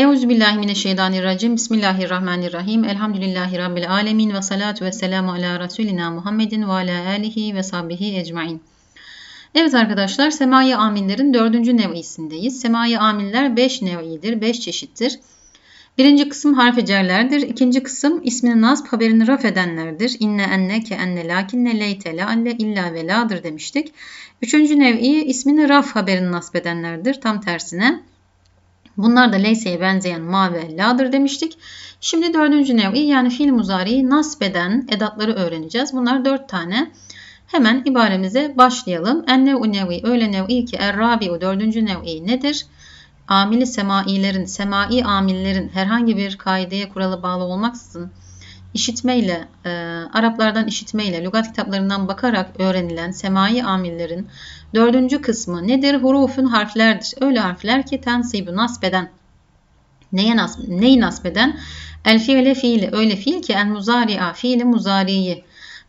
Euzubillahimineşşeytanirracim. Bismillahirrahmanirrahim. Elhamdülillahi Rabbil alemin ve salatu ve selamu ala Resulina Muhammedin ve ala alihi ve sahbihi ecmain. Evet arkadaşlar semai amillerin dördüncü nevisindeyiz. Semai amiller beş nevidir, beş çeşittir. Birinci kısım harf cerlerdir. İkinci kısım ismini nasb haberini raf edenlerdir. İnne enne ke enne lakinne leyte laalle illa ve la'dır demiştik. Üçüncü nevi ismini raf haberini nasb edenlerdir. Tam tersine. Bunlar da leyseye benzeyen ma ve la'dır demiştik. Şimdi dördüncü nevi yani fiil muzariyi nasbeden edatları öğreneceğiz. Bunlar dört tane. Hemen ibaremize başlayalım. En nev'u nevi öyle nev'i ki errabi'u dördüncü nev'i nedir? Amili semailerin, semai amillerin herhangi bir kaideye kuralı bağlı olmaksızın işitmeyle, e, Araplardan işitmeyle, lügat kitaplarından bakarak öğrenilen semai amillerin dördüncü kısmı nedir? Hurufun harflerdir. Öyle harfler ki tensibu nasbeden. Neye nasb neyi nasbeden? El fiile fiili. Öyle fiil ki el muzari'a fiili muzariyi.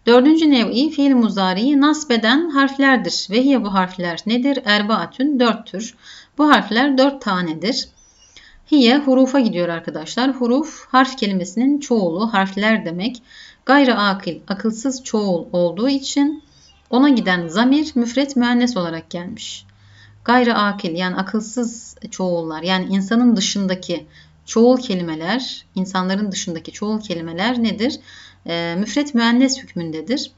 Dördüncü nevi fiil muzariyi nasbeden harflerdir. Ve hiye bu harfler nedir? Erbaatün dörttür. Bu harfler dört tanedir. Hiye hurufa gidiyor arkadaşlar. Huruf harf kelimesinin çoğulu harfler demek. Gayrı akil akılsız çoğul olduğu için ona giden zamir müfret müennes olarak gelmiş. Gayrı akil yani akılsız çoğullar yani insanın dışındaki çoğul kelimeler, insanların dışındaki çoğul kelimeler nedir? E, müfret müennes hükmündedir.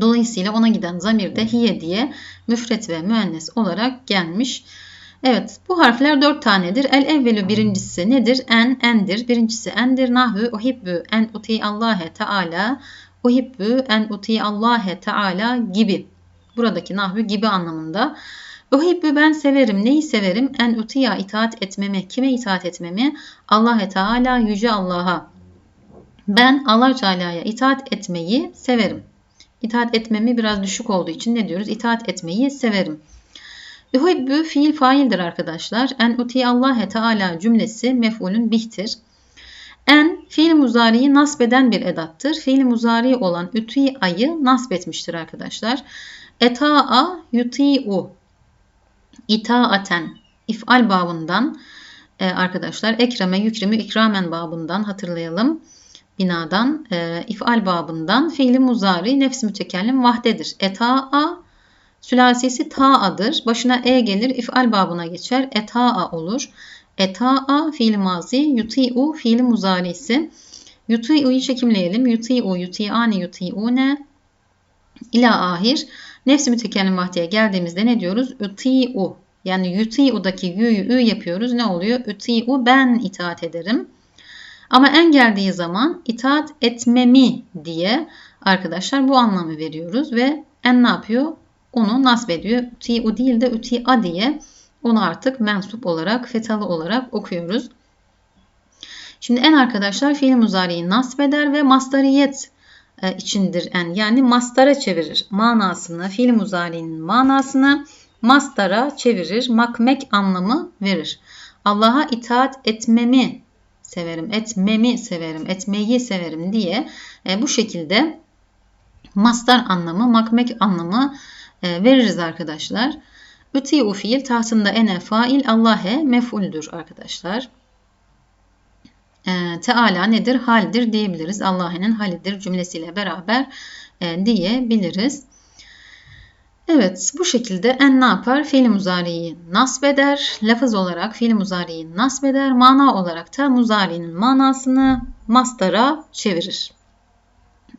Dolayısıyla ona giden zamir de hiye diye müfret ve müennes olarak gelmiş. Evet bu harfler dört tanedir. El evvelü birincisi nedir? En, endir. Birincisi endir. Nahü, uhibbü, en uti Allah'e Teala, uhibbü, en uti Allah'e Teala gibi. Buradaki nahü gibi anlamında. Uhibbü ben severim. Neyi severim? En utiya itaat etmemi. Kime itaat etmemi? Allah'e Teala, Yüce Allah'a. Ben Allah Teala'ya itaat etmeyi severim. İtaat etmemi biraz düşük olduğu için ne diyoruz? İtaat etmeyi severim. Ühibbü fiil faildir arkadaşlar. En uti Allah'e Teala cümlesi mef'ulün bihtir. En fiil muzariyi nasbeden bir edattır. Fiil muzari olan üti ayı nasbetmiştir arkadaşlar. Eta'a yuti'u itaaten if'al babından e, arkadaşlar ekreme yükremi ikramen babından hatırlayalım. Binadan e, if'al babından fiili muzari nefs mütekellim vahdedir. Eta'a Sülasisi ta'adır. Başına e gelir. if'al babına geçer. Eta'a olur. Eta'a fiil mazi. Yuti'u fiil muzarisi. Yuti'u'yu çekimleyelim. Yuti'u, yuti'ani, yuti'une ila ahir. Nefsi mütekellim vahdiye geldiğimizde ne diyoruz? Yuti'u. Yani yuti'u'daki yü'yü ü yapıyoruz. Ne oluyor? Yuti'u ben itaat ederim. Ama en geldiği zaman itaat etmemi diye arkadaşlar bu anlamı veriyoruz ve en ne yapıyor? Onu nasb ediyor. Üti değil de üti a diye onu artık mensup olarak, fetalı olarak okuyoruz. Şimdi en arkadaşlar fiil muzariyi nasb eder ve mastariyet e, içindir en. Yani mastara çevirir. Manasını, fiil muzari'nin manasını mastara çevirir. Makmek anlamı verir. Allah'a itaat etmemi severim, etmemi severim, etmeyi severim diye e, bu şekilde mastar anlamı, makmek anlamı veririz arkadaşlar. Üti'u fiil tahtında ene fail Allah'e mef'uldür arkadaşlar. E, Teala nedir? Haldir diyebiliriz. Allah'ın halidir cümlesiyle beraber e, diyebiliriz. Evet bu şekilde en ne yapar? Fiil muzariyi nasbeder. Lafız olarak fiil muzariyi nasbeder. Mana olarak da muzarinin manasını mastara çevirir.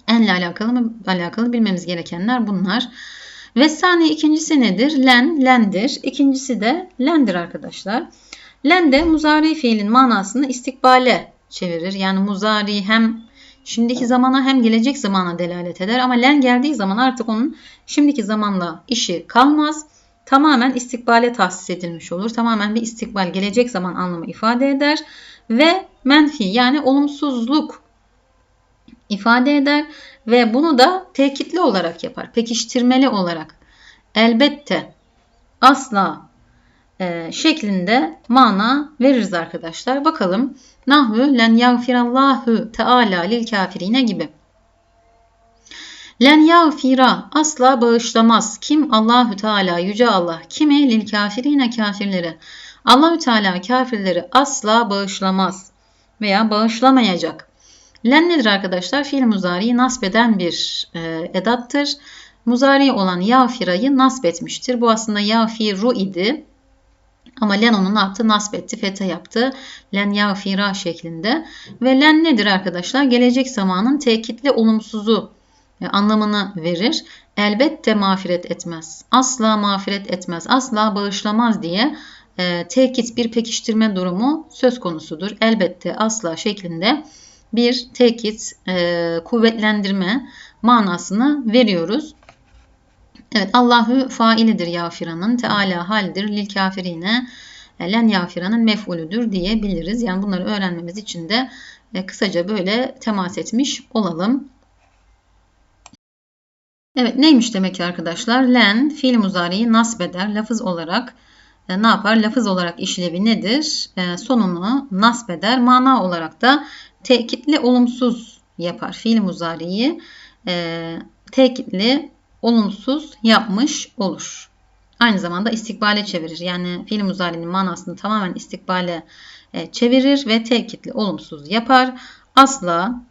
Enle alakalı, alakalı bilmemiz gerekenler bunlar. Ve sani ikincisi nedir? Len, lendir. İkincisi de lendir arkadaşlar. Len de muzari fiilin manasını istikbale çevirir. Yani muzari hem şimdiki zamana hem gelecek zamana delalet eder. Ama len geldiği zaman artık onun şimdiki zamanla işi kalmaz. Tamamen istikbale tahsis edilmiş olur. Tamamen bir istikbal gelecek zaman anlamı ifade eder. Ve menfi yani olumsuzluk ifade eder ve bunu da tekitli olarak yapar. Pekiştirmeli olarak. Elbette asla e, şeklinde mana veririz arkadaşlar. Bakalım. Nahvu len yagfirallahu teala lil kafirine gibi. Len yağfira asla bağışlamaz. Kim Allahü Teala yüce Allah kime lil kafirine kafirleri. Allahü Teala kafirleri asla bağışlamaz veya bağışlamayacak. Len nedir arkadaşlar? Fiil muzariyi nasbeden bir e, edattır. Muzari olan yağfirayı nasbetmiştir. Bu aslında yağfiru idi. Ama len onu ne yaptı? Nasbetti, fetha yaptı. Len yağfira şeklinde. Ve len nedir arkadaşlar? Gelecek zamanın tekitli olumsuzu e, anlamını verir. Elbette mağfiret etmez. Asla mağfiret etmez. Asla bağışlamaz diye e, tekit bir pekiştirme durumu söz konusudur. Elbette asla şeklinde bir tekit e, kuvvetlendirme manasını veriyoruz. Evet Allahü failidir yafiranın. Teala haldir lil kafirine e, len yafiranın mef'ulüdür diyebiliriz. Yani bunları öğrenmemiz için de e, kısaca böyle temas etmiş olalım. Evet neymiş demek ki arkadaşlar? Len fiil muzariyi nasbeder. Lafız olarak e, ne yapar? Lafız olarak işlevi nedir? E, sonunu nasbeder. Mana olarak da tekitli olumsuz yapar. Fiil muzariyi e, tekitli olumsuz yapmış olur. Aynı zamanda istikbale çevirir. Yani fiil muzarinin manasını tamamen istikbale e, çevirir ve tekitli olumsuz yapar. Asla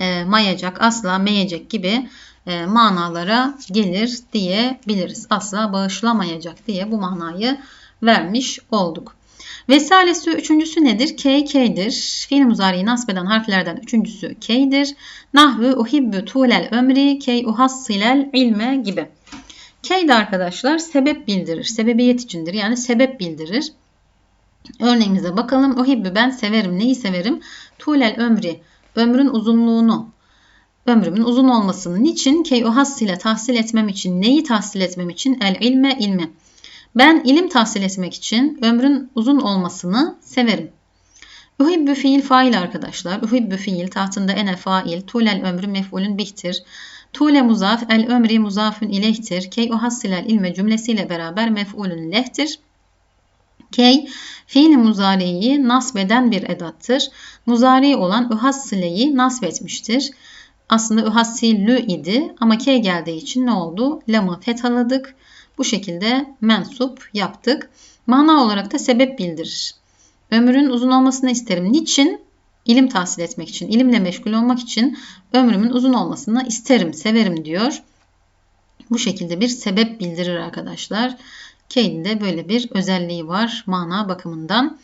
e, mayacak, asla meyecek gibi e, manalara gelir diyebiliriz. Asla bağışlamayacak diye bu manayı vermiş olduk. Vesalesi üçüncüsü nedir? K, K'dir. Fiil muzariyi nasbeden harflerden üçüncüsü K'dir. Nahvu uhibbu tulel ömri key uhassilel ilme gibi. K de arkadaşlar sebep bildirir. Sebebiyet içindir. Yani sebep bildirir. Örneğimize bakalım. Uhibbu ben severim. Neyi severim? Tulel ömri. Ömrün uzunluğunu ömrümün uzun olmasının için key uhassile tahsil etmem için neyi tahsil etmem için el ilme ilmi. Ben ilim tahsil etmek için ömrün uzun olmasını severim. Uhibbu fiil fail arkadaşlar. Uhibbu fiil tahtında ene fail. Tulel ömrü mef'ulün bihtir. Tule muzaf el ömri muzafun ileyhtir. Key uhassilel ilme cümlesiyle beraber mef'ulün lehtir. Key fiil muzariyi nasbeden bir edattır. Muzari olan uhassileyi nasbetmiştir aslında ühassilü idi ama K geldiği için ne oldu? Lamı fethaladık. Bu şekilde mensup yaptık. Mana olarak da sebep bildirir. Ömrün uzun olmasını isterim. Niçin? İlim tahsil etmek için, ilimle meşgul olmak için ömrümün uzun olmasını isterim, severim diyor. Bu şekilde bir sebep bildirir arkadaşlar. K'nin de böyle bir özelliği var mana bakımından.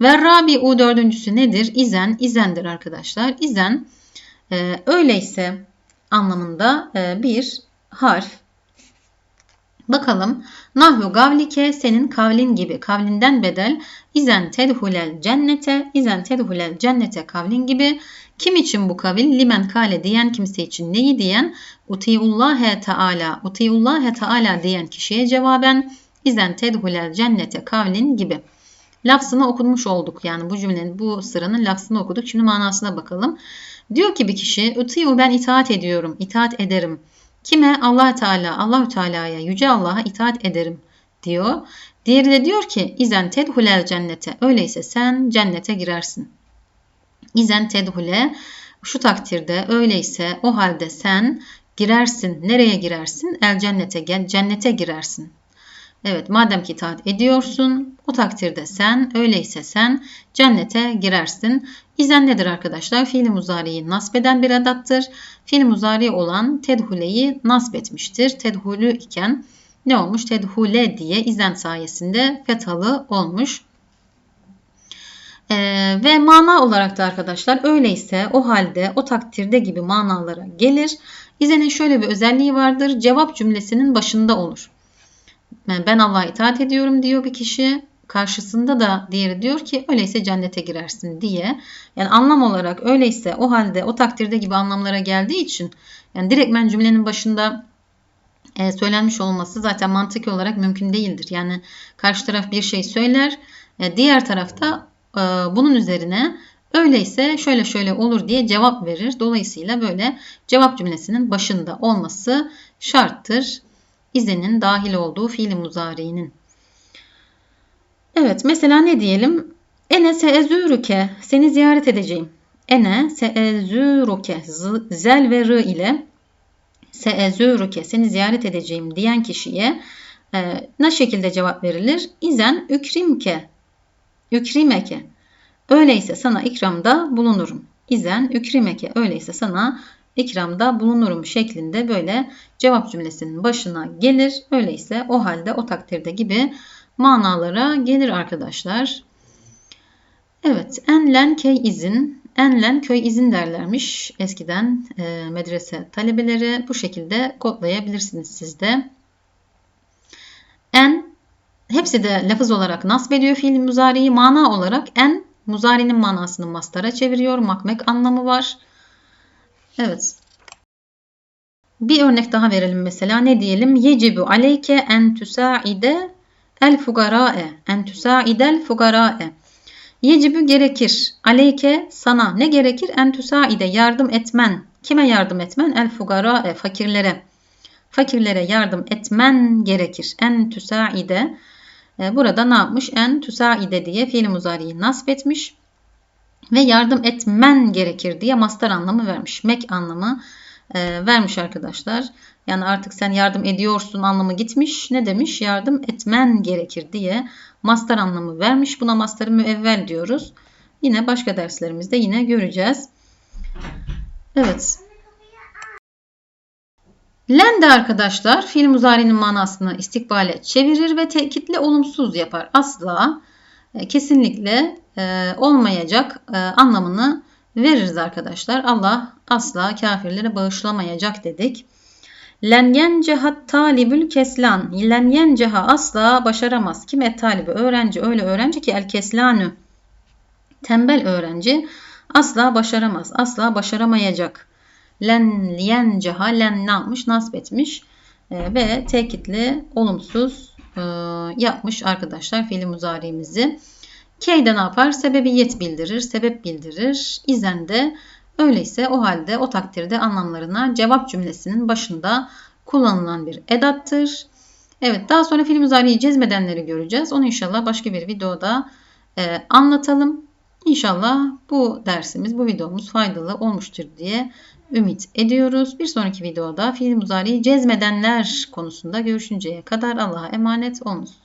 Ve Rabi U dördüncüsü nedir? İzen, izendir arkadaşlar. İzen e, öyleyse anlamında e, bir harf. Bakalım. Nahvu gavlike senin kavlin gibi. Kavlinden bedel. İzen tedhulel cennete. İzen tedhulel cennete kavlin gibi. Kim için bu kavil? Limen kale diyen kimse için neyi diyen? Utiullâhe Teala. Utiullâhe Teala diyen kişiye cevaben. İzen tedhulel cennete kavlin gibi. Lafzını okumuş olduk. Yani bu cümlenin, bu sıranın lafzını okuduk. Şimdi manasına bakalım. Diyor ki bir kişi "Utiyu ben itaat ediyorum, itaat ederim. Kime? Allah Teala, Allahü Teala'ya, yüce Allah'a itaat ederim." diyor. Diğeri de diyor ki "İzen tedhulel cennete." Öyleyse sen cennete girersin. İzen tedhule şu takdirde öyleyse o halde sen girersin. Nereye girersin? El cennete, cennete girersin. Evet madem ki itaat ediyorsun o takdirde sen öyleyse sen cennete girersin. İzen nedir arkadaşlar? Fiil muzariyi nasbeden bir edattır. Fiil muzari olan tedhuleyi nasbetmiştir. Tedhulü iken ne olmuş? Tedhule diye izen sayesinde fethalı olmuş. Ee, ve mana olarak da arkadaşlar öyleyse o halde o takdirde gibi manalara gelir. İzenin şöyle bir özelliği vardır. Cevap cümlesinin başında olur. Ben Allah'a itaat ediyorum diyor bir kişi. Karşısında da diğeri diyor ki öyleyse cennete girersin diye. Yani anlam olarak öyleyse o halde o takdirde gibi anlamlara geldiği için yani direktmen cümlenin başında e, söylenmiş olması zaten mantık olarak mümkün değildir. Yani karşı taraf bir şey söyler, e, diğer tarafta e, bunun üzerine öyleyse şöyle şöyle olur diye cevap verir. Dolayısıyla böyle cevap cümlesinin başında olması şarttır izenin dahil olduğu fiil muzari'nin. Evet mesela ne diyelim? Ene seezüruke seni ziyaret edeceğim. Ene seezüruke zel ve rı ile seezuruke seni ziyaret edeceğim diyen kişiye e, ne şekilde cevap verilir? İzen ükrimke ükrimeke öyleyse sana ikramda bulunurum. İzen ükrimeke öyleyse sana ikramda bulunurum şeklinde böyle cevap cümlesinin başına gelir. Öyleyse o halde o takdirde gibi manalara gelir arkadaşlar. Evet, enlen key izin, enlen köy izin derlermiş eskiden e, medrese talebeleri. Bu şekilde kodlayabilirsiniz siz de. En, hepsi de lafız olarak nasb ediyor fiil muzariyi. Mana olarak en, muzarinin manasını mastara çeviriyor. Makmek anlamı var. Evet. Bir örnek daha verelim mesela. Ne diyelim? Yecibu aleyke en tusaide el fugara'e. En tusaidel fugara'e. Yecibü gerekir. Aleyke sana ne gerekir? En tusaide yardım etmen. Kime yardım etmen? El fugara'e fakirlere. Fakirlere yardım etmen gerekir. En tusaide. E, burada ne yapmış? En tusaide diye fiil muzariyi nasp etmiş. Ve yardım etmen gerekir diye mastar anlamı vermiş. Mek anlamı e, vermiş arkadaşlar. Yani artık sen yardım ediyorsun anlamı gitmiş. Ne demiş? Yardım etmen gerekir diye mastar anlamı vermiş. Buna mastarı müevvel diyoruz. Yine başka derslerimizde yine göreceğiz. Evet. Len de arkadaşlar fiil muzari'nin manasını istikbale çevirir ve tekitli olumsuz yapar. Asla e, kesinlikle e, olmayacak e, anlamını veririz arkadaşlar. Allah asla kafirlere bağışlamayacak dedik. Len yencehat talibül keslan. Len yenceha asla başaramaz. Kim et talibi? Öğrenci. Öyle öğrenci ki el keslanü. Tembel öğrenci asla başaramaz. Asla başaramayacak. Len yenceha len ne yapmış? Nasip etmiş. E, ve tekitli olumsuz yapmış arkadaşlar fiili muzari'mizi. K'de ne yapar? Sebebiyet bildirir, sebep bildirir. İzen de öyleyse o halde o takdirde anlamlarına cevap cümlesinin başında kullanılan bir edattır. Evet daha sonra film muzariyi cezmedenleri göreceğiz. Onu inşallah başka bir videoda e, anlatalım. İnşallah bu dersimiz, bu videomuz faydalı olmuştur diye ümit ediyoruz. Bir sonraki videoda fiil muzariyi cezmedenler konusunda görüşünceye kadar Allah'a emanet olunuz.